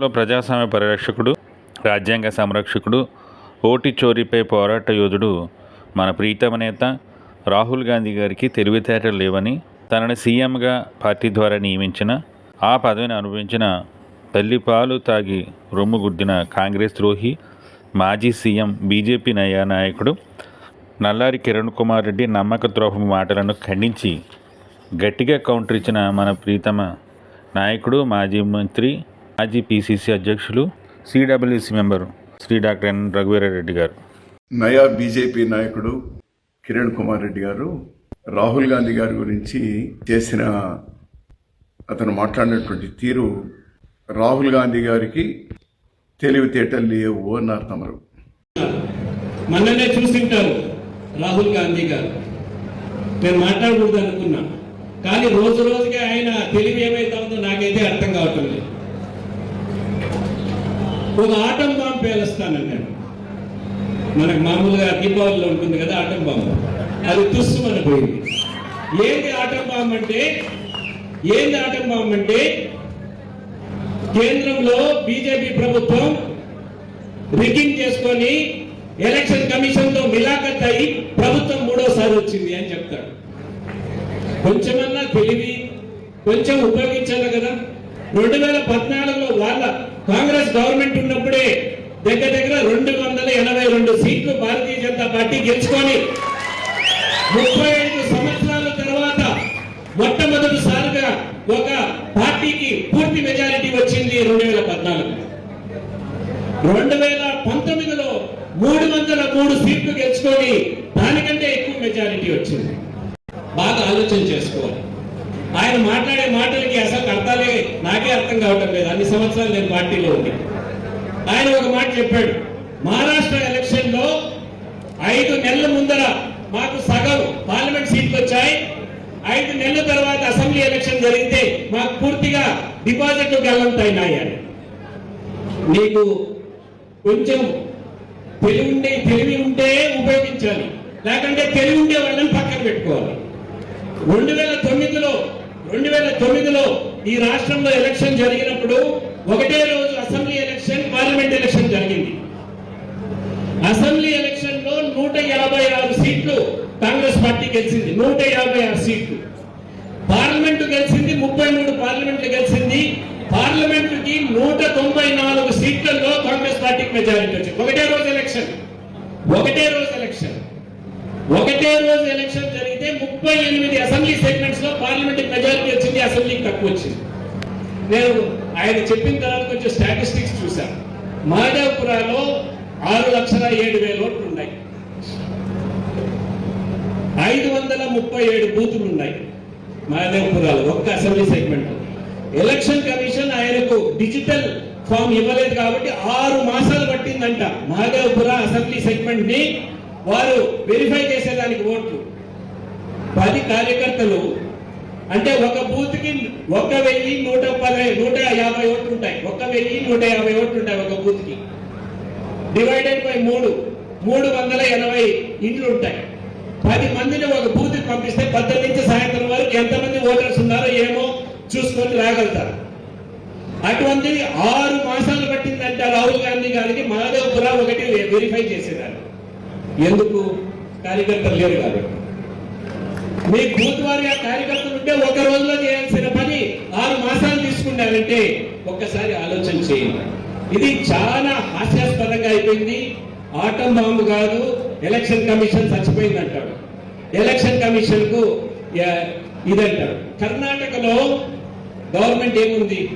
లో ప్రజాస్వామ్య పరిరక్షకుడు రాజ్యాంగ సంరక్షకుడు ఓటి చోరీపై పోరాట యోధుడు మన ప్రీతమ నేత రాహుల్ గాంధీ గారికి తెలివితేటలు లేవని తనని సీఎంగా పార్టీ ద్వారా నియమించిన ఆ పదవిని అనుభవించిన తల్లిపాలు తాగి రొమ్ము గుద్దిన కాంగ్రెస్ ద్రోహి మాజీ సీఎం బీజేపీ నయా నాయకుడు నల్లారి కిరణ్ కుమార్ రెడ్డి నమ్మక ద్రోహం మాటలను ఖండించి గట్టిగా కౌంటర్ ఇచ్చిన మన ప్రీతమ నాయకుడు మాజీ మంత్రి మాజీ పిసిసి అధ్యక్షులు CWC member Shri doctor N Raghuveerareddy గారు. నయా బీజేపీ నాయకుడు కిరణ్ కుమార్ రెడ్డి గారు రాహుల్ గాంధీ గారి గురించి చేసిన అతను మాట్లాడినటువంటి తీరు రాహుల్ గాంధీ గారికి తెలివితేటలు లేవు అన్నారు తమరు. మొన్ననే చూసింటారు రాహుల్ గాంధీ గారు. నేను మాట్లాడకూడదు అనుకున్నా కానీ రోజు రోజుకి ఆయన తెలివి ఏమైతే ఉందో నాకైతే అర్థం కావటం లేదు. ఒక ఆటం బాంబు పేలుస్తానన్నాడు. మనకు మామూలుగా దీపావళిలో ఉంటుంది కదా ఆటం బాంబు. అది తుస్సు మన పోయింది. ఏంటి ఆటం బాంబు అంటే? ఏంది ఆటం బాంబు అంటే? కేంద్రంలో బీజేపీ ప్రభుత్వం రిగ్గింగ్ చేసుకొని ఎలక్షన్ కమిషన్తో మిలాఖత్ అయి ప్రభుత్వం మూడోసారి వచ్చింది అని చెప్తాడు. కొంచెమన్నా తెలివి కొంచెం ఉపయోగించాలి కదా? రెండు వేల పద్నాలుగులో వాళ్ళ కాంగ్రెస్ గవర్నమెంట్ ఉన్నప్పుడే దగ్గర దగ్గర రెండు వందల ఎనభై రెండు సీట్లు భారతీయ జనతా పార్టీ గెలుచుకొని ముప్పై ఐదు సంవత్సరాల తర్వాత మొట్టమొదటిసారిగా ఒక పార్టీకి పూర్తి మెజారిటీ వచ్చింది రెండు వేల పద్నాలుగు రెండు వేల పంతొమ్మిదిలో మూడు వందల మూడు సీట్లు గెలుచుకొని దానికంటే ఎక్కువ మెజారిటీ వచ్చింది. బాగా ఆలోచన చేసుకోవాలి. ఆయన మాట్లాడే మాటలకి అసలు అర్థాలే నాకే అర్థం కావటం లేదు. అన్ని సంవత్సరాలు నేను పార్టీలో ఉంది ఆయన ఒక మాట చెప్పాడు. మహారాష్ట్ర ఎలక్షన్లో ఐదు నెలల ముందర మాకు సగం పార్లమెంట్ సీట్లు వచ్చాయి. ఐదు నెలల తర్వాత అసెంబ్లీ ఎలక్షన్ జరిగితే మాకు పూర్తిగా డిపాజిట్లు గల్లంతైనాయి నాయని. నీకు కొంచెం తెలివి తెలివి ఉంటే ఉపయోగించాలి. లేకంటే తెలివి ఉండే వాళ్ళని పక్కన పెట్టుకోవాలి. రెండు వేల తొమ్మిదిలో రెండు వేల తొమ్మిదిలో ఈ రాష్ట్రంలో ఎలక్షన్ జరిగినప్పుడు ఒకటే రోజు అసెంబ్లీ ఎలక్షన్ పార్లమెంట్ ఎలక్షన్ జరిగింది. అసెంబ్లీ ఎలక్షన్లో నూట యాభై ఆరు సీట్లు కాంగ్రెస్ పార్టీ గెలిచింది. నూట యాభై ఆరు సీట్లు. పార్లమెంట్ గెలిచింది ముప్పై మూడు పార్లమెంట్లు గెలిచింది. పార్లమెంట్కి నూట తొంభై నాలుగు సీట్లలో కాంగ్రెస్ పార్టీకి మెజారిటీ వచ్చింది. ఒకటే రోజు ఎలక్షన్. ఒకటే రోజు ఎలక్షన్. ఒకటే రోజు ఎలక్షన్ జరిగితే ముప్పై ఎనిమిది అసెంబ్లీ సెగ్మెంట్స్లో పార్లమెంట్ మెజారిటీ వచ్చింది అసెంబ్లీకి తక్కువ వచ్చింది. నేను ఆయన చెప్పిన తర్వాత కొంచెం స్టాటిస్టిక్స్ చూశాను. మాధవపురాలో ఆరు లక్షల ఏడు వేల ఓట్లు ఉన్నాయి. ఐదు వందల ముప్పై ఏడు బూతులు ఉన్నాయి మాధవపురాలు ఒక్క అసెంబ్లీ సెగ్మెంట్ ఎలక్షన్ కమిషన్ ఆయనకు డిజిటల్ ఫామ్ ఇవ్వలేదు కాబట్టి ఆరు మాసాలు పట్టిందంట మహాదేవపుర అసెంబ్లీ సెగ్మెంట్ని వారు వెరిఫై చేసేదానికి ఓట్లు. పది కార్యకర్తలు. అంటే ఒక బూత్కి ఒక వెయ్యి నూట పది నూట యాభై ఓట్లు ఉంటాయి. ఒక వెయ్యి నూట యాభై ఓట్లు ఉంటాయి ఒక బూత్కి డివైడెడ్ బై మూడు. మూడు వందల ఎనభై ఇండ్లు ఉంటాయి. పది మందిని ఒక బూత్ పంపిస్తే పద్దెనిమిది నుంచి సాయంత్రం వరకు ఎంతమంది ఓటర్స్ ఉన్నారో ఏమో చూసుకొని రాగలుగుతారు. అటువంటి ఆరు మాసాలు పట్టిందంటే రాహుల్ గాంధీ గారికి. మాధవపుర ఒకటి వెరిఫై చేసేదాన్ని. ఎందుకు? కార్యకర్తలు లేరు కాబట్టి. మీ బూత్ వారి కార్యకర్తలు ఉంటే ఒక రోజులో చేయాల్సిన పని ఆరు మాసాలు తీసుకున్నారంటే ఒక్కసారి ఆలోచన చేయండి. ఇది చాలా హాస్యాస్పదంగా అయిపోయింది. ఆటం బాంబు కాదు ఎలక్షన్ కమిషన్ చచ్చిపోయింది అంటాడు ఎలక్షన్ కమిషన్కు యా- ఇదంటాడు. కర్ణాటకలో గవర్నమెంట్ ఏముంది?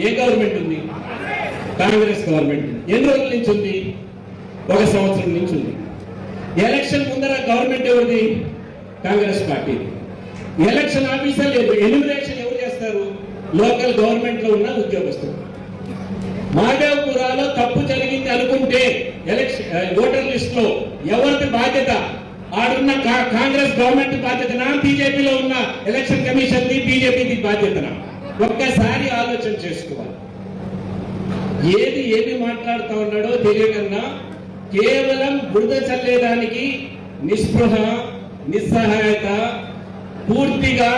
ఏ గవర్నమెంట్ ఉంది? కాంగ్రెస్ గవర్నమెంట్ ఎన్ని రోజుల నుంచి ఉంది? ఒక సంవత్సరం నుంచి ఉంది. ఎలక్షన్ ముందర గవర్నమెంట్ ఎవరిది? కాంగ్రెస్ పార్టీ. ఎలక్షన్ ఆఫీసర్ లేదు ఎలిమినేషన్ ఎవరు చేస్తారు? లోకల్ గవర్నమెంట్లో ఉన్న ఉద్యోగస్తులు. మాధవపురాలో తప్పు జరిగింది అనుకుంటే ఎలక్షన్ ఓటర్ లిస్ట్లో ఎవరిది బాధ్యత? ఆడున్న కాంగ్రెస్ గవర్నమెంట్ బాధ్యతనా? బీజేపీలో ఉన్న ఎలక్షన్ కమిషన్ ది బీజేపీది బాధ్యతనా? ఒక్కసారి ఆలోచన చేసుకోవాలి. ఏది ఏది మాట్లాడుతా ఉన్నాడో తెలియకన్నా కేవలం బురద చల్లేదానికి నిస్పృహ నిస్సహాయత పూర్తిగా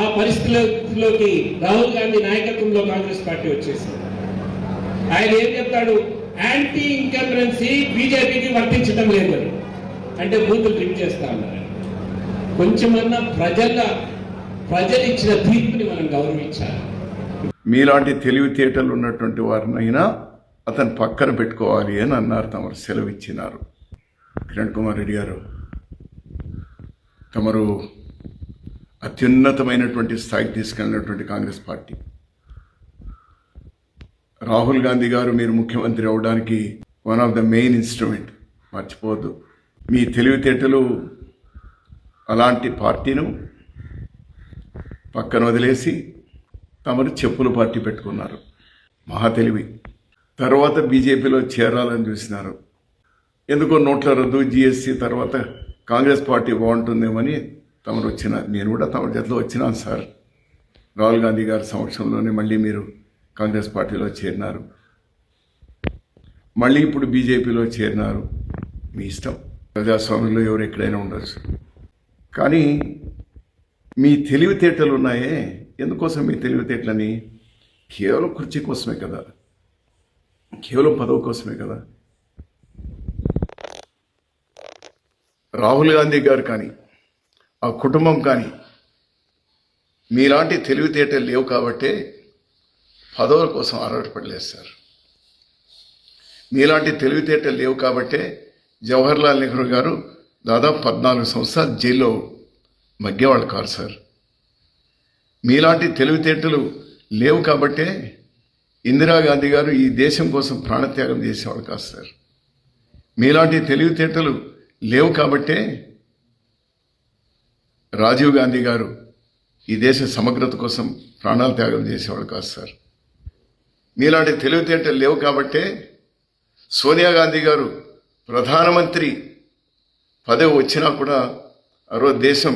ఆ పరిస్థితుల్లోకి రాహుల్ గాంధీ నాయకత్వంలో కాంగ్రెస్ పార్టీ వచ్చేసింది. ఆయన ఏం చెప్తాడు? యాంటీ ఇన్కంబరెన్సీ బీజేపీకి వర్తించడం లేదు అంటే బూతులు ట్రిప్ చేస్తా ఉన్నారు. కొంచెమన్నా ప్రజల ప్రజలు ఇచ్చిన తీర్పుని మనం గౌరవించాలి. మీలాంటి తెలివితేటలు ఉన్నటువంటి వారినైనా అతను పక్కన పెట్టుకోవాలి అని అన్నారు తమరు సెలవు ఇచ్చినారు కిరణ్ కుమార్ రెడ్డి గారు తమరు అత్యున్నతమైనటువంటి స్థాయికి తీసుకెళ్ళినటువంటి కాంగ్రెస్ పార్టీ. రాహుల్ గాంధీ గారు మీరు ముఖ్యమంత్రి అవడానికి one of the main instrument. మర్చిపోవద్దు. మీ తెలివితేటలు అలాంటి పార్టీను పక్కన వదిలేసి తమరు చెప్పుల పార్టీ పెట్టుకున్నారు. మహా తెలివి. తర్వాత బీజేపీలో చేరాలని చూసినారు. ఎందుకో నోట్ల రద్దు జిఎస్టీ తర్వాత కాంగ్రెస్ పార్టీ బాగుంటుందేమని తమరు వచ్చిన నేను కూడా తమ జతలో వచ్చినాను సార్. రాహుల్ గాంధీ గారి సమక్షంలోనే మళ్ళీ మీరు కాంగ్రెస్ పార్టీలో చేరినారు. మళ్ళీ ఇప్పుడు బీజేపీలో చేరినారు. మీ ఇష్టం. ప్రజాస్వామ్యంలో ఎవరు ఎక్కడైనా ఉండొచ్చు. కానీ మీ తెలివితేటలు ఉన్నాయే. ఎందుకోసం మీ తెలివితేటలని? కేవలం కుర్చీ కోసమే కదా. కేవలం పదవి కోసమే కదా. రాహుల్ గాంధీ గారు కానీ ఆ కుటుంబం కానీ మీలాంటి తెలివితేటలు లేవు కాబట్టే పదవుల కోసం ఆరాటపడలేదు సార్ మీలాంటి తెలివితేటలు లేవు కాబట్టే జవహర్లాల్ నెహ్రూ గారు దాదాపు పద్నాలుగు సంవత్సరాలు జైల్లో మగ్గేవాళ్ళు కాదు సార్. మీలాంటి తెలివితేటలు లేవు కాబట్టే ఇందిరాగాంధీ గారు ఈ దేశం కోసం ప్రాణత్యాగం చేసేవాళ్ళు కాదు సార్. మీలాంటి తెలివితేటలు లేవు కాబట్టే రాజీవ్ గాంధీ గారు ఈ దేశ సమగ్రత కోసం ప్రాణాలు త్యాగం చేసేవాడు కాదు సార్. మీలాంటి తెలివితేటలు లేవు కాబట్టే సోనియా గాంధీ గారు ప్రధానమంత్రి పదవి వచ్చినా కూడా ఆ రోజు దేశం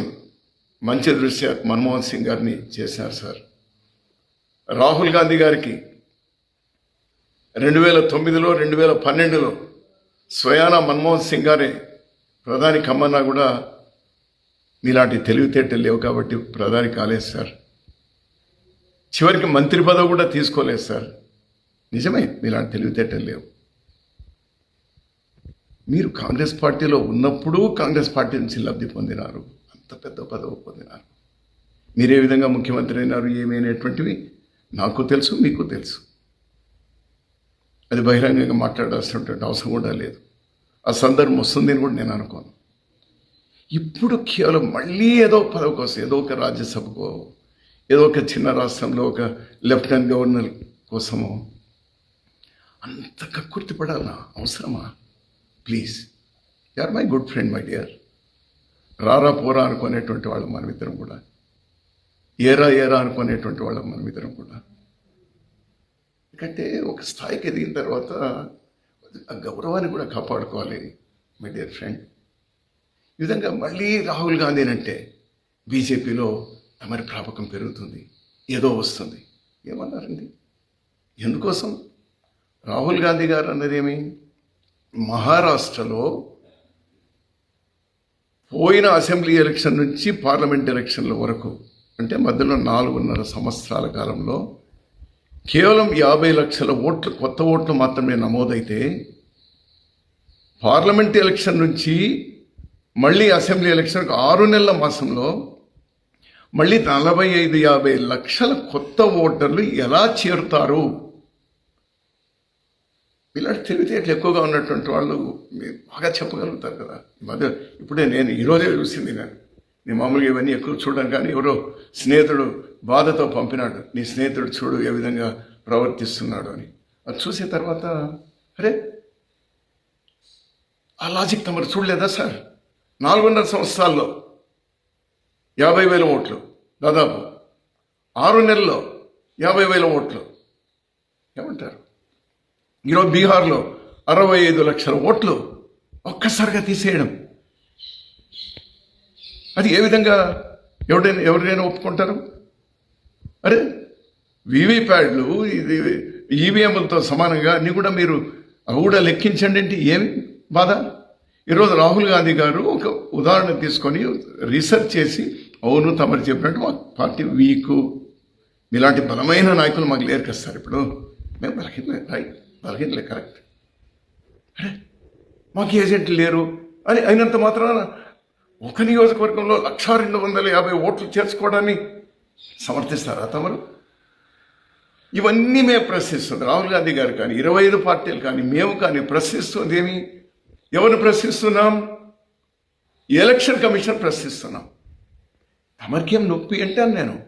మంచి దృష్ట్యా మన్మోహన్ సింగ్ గారిని చేశారు సార్. రాహుల్ గాంధీ గారికి రెండు వేల తొమ్మిదిలో రెండు వేల పన్నెండులో స్వయానా మన్మోహన్ సింగ్ గారే ప్రధాని కమ్మన్నా కూడా మీలాంటి తెలివితేటలు లేవు కాబట్టి ప్రధాని కాలేదు సార్. చివరికి మంత్రి పదవి కూడా తీసుకోలేదు సార్. నిజమే మీలాంటి తెలివితేటలు లేవు. మీరు కాంగ్రెస్ పార్టీలో ఉన్నప్పుడు కాంగ్రెస్ పార్టీ నుంచి లబ్ధి పొందినారు అంత పెద్ద పదవి పొందినారు. మీరే విధంగా ముఖ్యమంత్రి అయినారు ఏమైనటువంటివి నాకు తెలుసు మీకు తెలుసు. అది బహిరంగంగా మాట్లాడాల్సినటువంటి అవసరం కూడా లేదు. ఆ సందర్భం వస్తుందని కూడా నేను అనుకోను. ఇప్పుడు కేవలం మళ్ళీ ఏదో పదవి కోసం ఏదో ఒక రాజ్యసభకో ఏదో ఒక చిన్న రాష్ట్రంలో ఒక లెఫ్టినెంట్ గవర్నర్ కోసమో అంత కక్కుర్తి పడాలా అవసరమా? Please. Or my good friend my dear రారా పోరా అనుకునేటువంటి వాళ్ళం మనమిద్దరం కూడా. ఏరా ఏరా అనుకునేటువంటి వాళ్ళం మనమిద్దరం కూడా. ఎందుకంటే ఒక స్థాయికి ఎదిగిన తర్వాత ఆ గౌరవాన్ని కూడా కాపాడుకోవాలి మై డియర్ ఫ్రెండ్ ఈ విధంగా మళ్ళీ రాహుల్ గాంధీనంటే బీజేపీలో అమరి ప్రాపకం పెరుగుతుంది ఏదో వస్తుంది. ఏమన్నారండి? ఎందుకోసం? రాహుల్ గాంధీ గారు అన్నదేమి మహారాష్ట్రలో పోయిన అసెంబ్లీ ఎలక్షన్ నుంచి పార్లమెంట్ ఎలక్షన్ల వరకు అంటే మధ్యలో నాలుగున్నర సంవత్సరాల కాలంలో కేవలం యాభై లక్షల ఓట్లు కొత్త ఓట్లు మాత్రమే నమోదైతే పార్లమెంట్ ఎలక్షన్ నుంచి మళ్ళీ అసెంబ్లీ ఎలక్షన్కి ఆరు నెలల మాసంలో మళ్ళీ నలభై ఐదు యాభై లక్షల కొత్త ఓటర్లు ఎలా చేరుతారు? ఇలాంటి తెలివితేటలు ఎక్కువగా ఉన్నటువంటి వాళ్ళు మీరు బాగా చెప్పగలుగుతారు కదా. ఈ మధ్య ఇప్పుడే నేను ఈరోజే చూసింది నేను. నేను మామూలుగా ఇవన్నీ ఎక్కువ చూడడం కానీ ఎవరో స్నేహితుడు బాధతో పంపినాడు. నీ స్నేహితుడు చూడు ఏ విధంగా ప్రవర్తిస్తున్నాడు అని. అది చూసిన తర్వాత అరే ఆ లాజిక్ తమరు చూడలేదా సార్? నాలుగున్నర సంవత్సరాల్లో యాభై వేల ఓట్లు దాదాపు. ఆరు నెలల్లో యాభై వేల ఓట్లు. ఏమంటారు? ఈరోజు బీహార్లో అరవై ఐదు లక్షల ఓట్లు ఒక్కసారిగా తీసేయడం. అది ఏ విధంగా ఎవడైనా ఎవరికైనా ఒప్పుకుంటారు? అరే వీవీప్యాడ్లు ఇది ఈవీఎంలతో సమానంగా అన్నీ కూడా మీరు అవి కూడా లెక్కించండి అంటే ఏమి బాధ? ఈరోజు రాహుల్ గాంధీ గారు ఒక ఉదాహరణ తీసుకొని రీసెర్చ్ చేసి అవును తమరు చెప్పినట్టు మా పార్టీ వీకు. ఇలాంటి బలమైన నాయకులు మాకు లేరు కదా సార్ ఇప్పుడు. మేము బలహీనలే రైట్ బలహీనలే కరెక్ట్. అరే మాకు ఏజెంట్లు లేరు. అని అయినంత మాత్రాన ఒక నియోజకవర్గంలో లక్ష రెండు వందల యాభై ఓట్లు చేర్చుకోవడాన్ని సమర్థిస్తారా తమరు? ఇవన్నీ మేము ప్రశ్నిస్తుంది రాహుల్ గాంధీ గారు కానీ ఇరవై ఐదు పార్టీలు కానీ మేము కానీ ప్రశ్నిస్తుంది ఏమి? ఎవరిని ప్రశ్నిస్తున్నాం? ఎలక్షన్ కమిషన్ ప్రశ్నిస్తున్నాం. తమరికేం నొప్పి అంటాను నేను?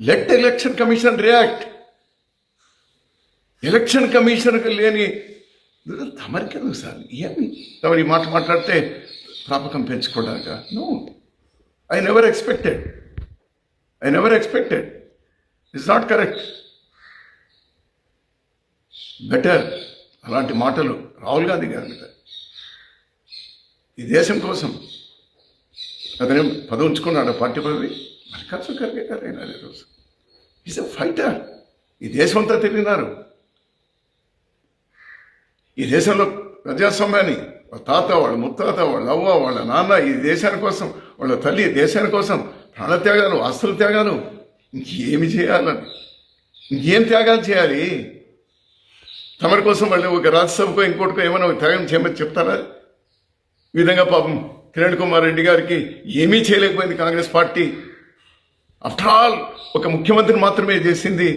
Let election commission react election కమిషన్కి లేని తమరికెందుకు సార్? ఏమి తమరు ఈ మాట మాట్లాడితే ప్రాపకం పెంచుకోవడానిక? No I never expected I never expected it's not correct better అలాంటి మాటలు రాహుల్ గాంధీ గారి మీద. ఈ దేశం కోసం అతనే పదవి ఉంచుకున్నాడు పార్టీ పదవి. మల్లికార్జున ఖర్గే గారు అయినారు ఈరోజు ఈజ్ ఎ ఫైటర్ ఈ దేశం అంతా తిరిగినారు. ఈ దేశంలో ప్రజాస్వామ్యాన్ని వాళ్ళ తాత వాళ్ళ ముత్తాత వాళ్ళ అవ్వ వాళ్ళ నాన్న ఈ దేశాని కోసం వాళ్ళ తల్లి ఈ దేశాని కోసం ప్రాణత్యాగాలు ఆస్తుల త్యాగాలు ఇంకేమి చేయాలని ఇంకేం త్యాగాలు చేయాలి? తమరి కోసం వాళ్ళు ఒక రాజ్యసభకో ఇంకోటికో ఏమైనా త్యాగం చేయమని చెప్తారా? ఈ విధంగా పాపం కిరణ్ కుమార్ రెడ్డి గారికి ఏమీ చేయలేకపోయింది కాంగ్రెస్ పార్టీ. ఆఫ్టర్ ఆల్ ఒక ముఖ్యమంత్రిని మాత్రమే చేసింది.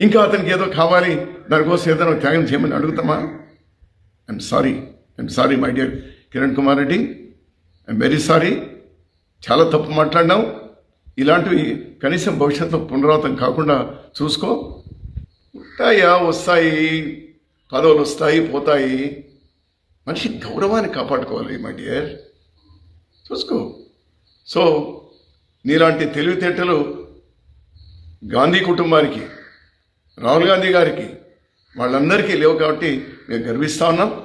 ఇంకా అతనికి ఏదో కావాలి దానికోసం ఏదైనా త్యాగం చేయమని అడుగుతామా? I'm sorry I'm sorry my dear Kiran Kumar Reddy. I'm very sorry చాలా తప్పు మాట్లాడినాం ఇలాంటివి కనీసం భవిష్యత్తులో పునరావృతం కాకుండా చూసుకో. ఉంటాయా వస్తాయి పదవులు వస్తాయి పోతాయి. మనిషి గౌరవాన్ని కాపాడుకోవాలి మై డియర్ చూసుకో. సో నీలాంటి తెలివితేటలు గాంధీ కుటుంబానికి రాహుల్ గాంధీ గారికి వాళ్ళందరికీ లేవు కాబట్టి మేము గర్విస్తా ఉన్నాం.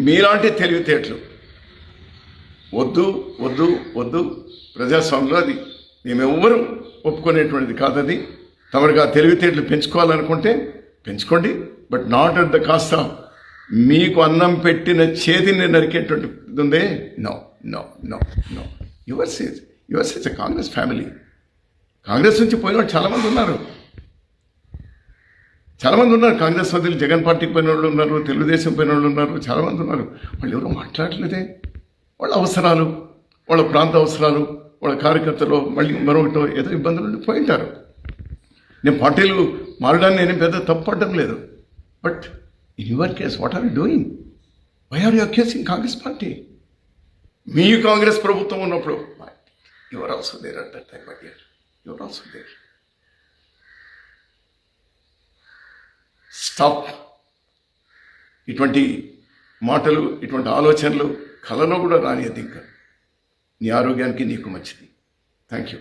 మీలాంటి తెలివితేటలు వద్దు వద్దు వద్దు. ప్రజాస్వామ్యంలో అది మేమెవ్వరూ ఒప్పుకునేటువంటిది కాదది. తమరికి తెలివితేటలు పెంచుకోవాలనుకుంటే పెంచుకోండి but not at the cost of మీకు అన్నం పెట్టిన చేతిని నరికేటువంటి ఉందే no no no. No yours is yours is Congress family. Congress నుంచి పోయిన వాళ్ళు చాలామంది ఉన్నారు. చాలామంది ఉన్నారు. కాంగ్రెస్ వదిలి జగన్ పార్టీకి పోయిన వాళ్ళు ఉన్నారు తెలుగుదేశం పోయిన వాళ్ళు ఉన్నారు చాలామంది ఉన్నారు. వాళ్ళు ఎవరు మాట్లాడలేదే. వాళ్ళ అవసరాలు వాళ్ళ ప్రాంత అవసరాలు వాళ్ళ కార్యకర్తలు మళ్ళీ మరొకటో ఏదో ఇబ్బందులు ఉండి పోయింటారు. నేను పార్టీలు మారడాన్ని నేను పెద్ద తప్పడం లేదు. But in your case what are you doing? Why are you in Congress party? మీ కాంగ్రెస్ ప్రభుత్వం ఉన్నప్పుడు your also there at that time but your also there stop ఇటువంటి మాటలు ఇటువంటి ఆలోచనలు కలలో కూడా రానియద్దు ఇంకా. నీ ఆరోగ్యానికి నీకు మంచిది. Thank you